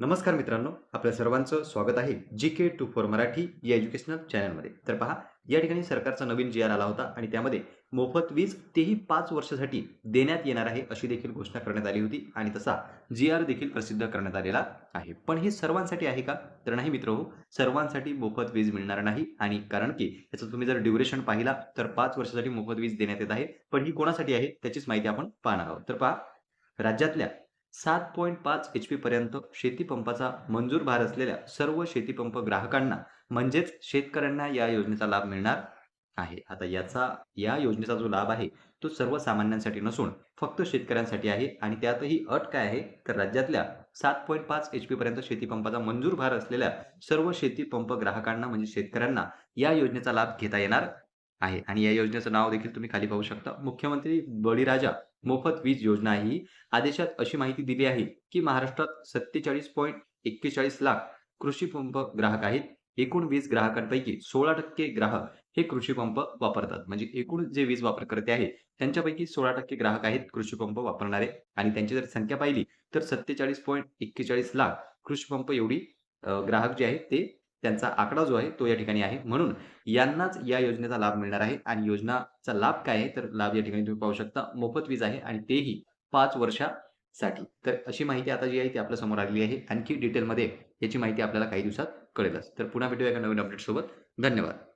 नमस्कार मित्रांनो आपल्या सर्वांचं स्वागत आहे G K two four Marathi या एज्युकेशनल चॅनलमध्ये तर पहा या ठिकाणी सरकारचा नवीन जी आर आला होता आणि त्यामध्ये मोफत वीज तेही पाच वर्षासाठी देण्यात येणार आहे अशी देखील घोषणा करण्यात आली होती आणि तसा जी आर देखील प्रसिद्ध करण्यात आलेला आहे. पण हे सर्वांसाठी आहे का? तर नाही मित्र हो सर्वांसाठी मोफत वीज मिळणार नाही आणि कारण की याचं तुम्ही जर ड्युरेशन पाहिला तर पाच वर्षासाठी मोफत वीज देण्यात येत आहे. पण ही कोणासाठी आहे? त्याचीच माहिती आपण पाहणार आहोत. तर पहा राज्यातल्या सात पॉईंट पाच एच पी पर्यंत शेतीपंपाचा मंजूर भार असलेल्या सर्व शेतीपंप ग्राहकांना म्हणजेच शेतकऱ्यांना या योजनेचा लाभ मिळणार आहे. आता याचा या योजनेचा जो लाभ आहे तो सर्वसामान्यांसाठी नसून फक्त शेतकऱ्यांसाठी आहे. आणि त्यातही अट काय आहे? तर राज्यातल्या सात पॉईंट पाच एच पी पर्यंत शेतीपंपाचा मंजूर भार असलेल्या सर्व शेतीपंप ग्राहकांना म्हणजे शेतकऱ्यांना या योजनेचा लाभ घेता येणार आहे. आणि या योजनेचं नाव देखील तुम्ही खाली पाहू शकता. मुख्यमंत्री बळीराजा मोफत वीज योजना ही आदेशात अशी माहिती दिली आहे की महाराष्ट्रात सत्तेचाळीस पॉईंट एक्केचाळीस लाख कृषी पंप ग्राहक आहेत. एकूण वीज ग्राहकांपैकी सोळा टक्के ग्राहक हे कृषी पंप वापरतात. म्हणजे एकूण जे वीज वापरकर्ते आहेत त्यांच्यापैकी सोळा टक्के ग्राहक आहेत कृषी पंप वापरणारे. आणि त्यांची जर संख्या पाहिली तर सत्तेचाळीस पॉईंट एक्केचाळीस लाख कृषी पंप एवढी ग्राहक जे आहेत ते त्यांचा आकडा जो आहे तो या ठिकाणी आहे. म्हणून यांनाच या योजनेचा लाभ मिळणार आहे. आणि योजनाचा लाभ काय आहे? तर लाभ या ठिकाणी तुम्ही पाहू शकता. मोफत वीज आहे आणि तेही पाच वर्षासाठी. तर अशी माहिती आता जी आहे ती आपल्यासमोर आलेली आहे. आणखी डिटेलमध्ये याची माहिती आपल्याला काही दिवसात कळेलच. तर पुन्हा भेटूया एका नवीन अपडेट सोबत. धन्यवाद.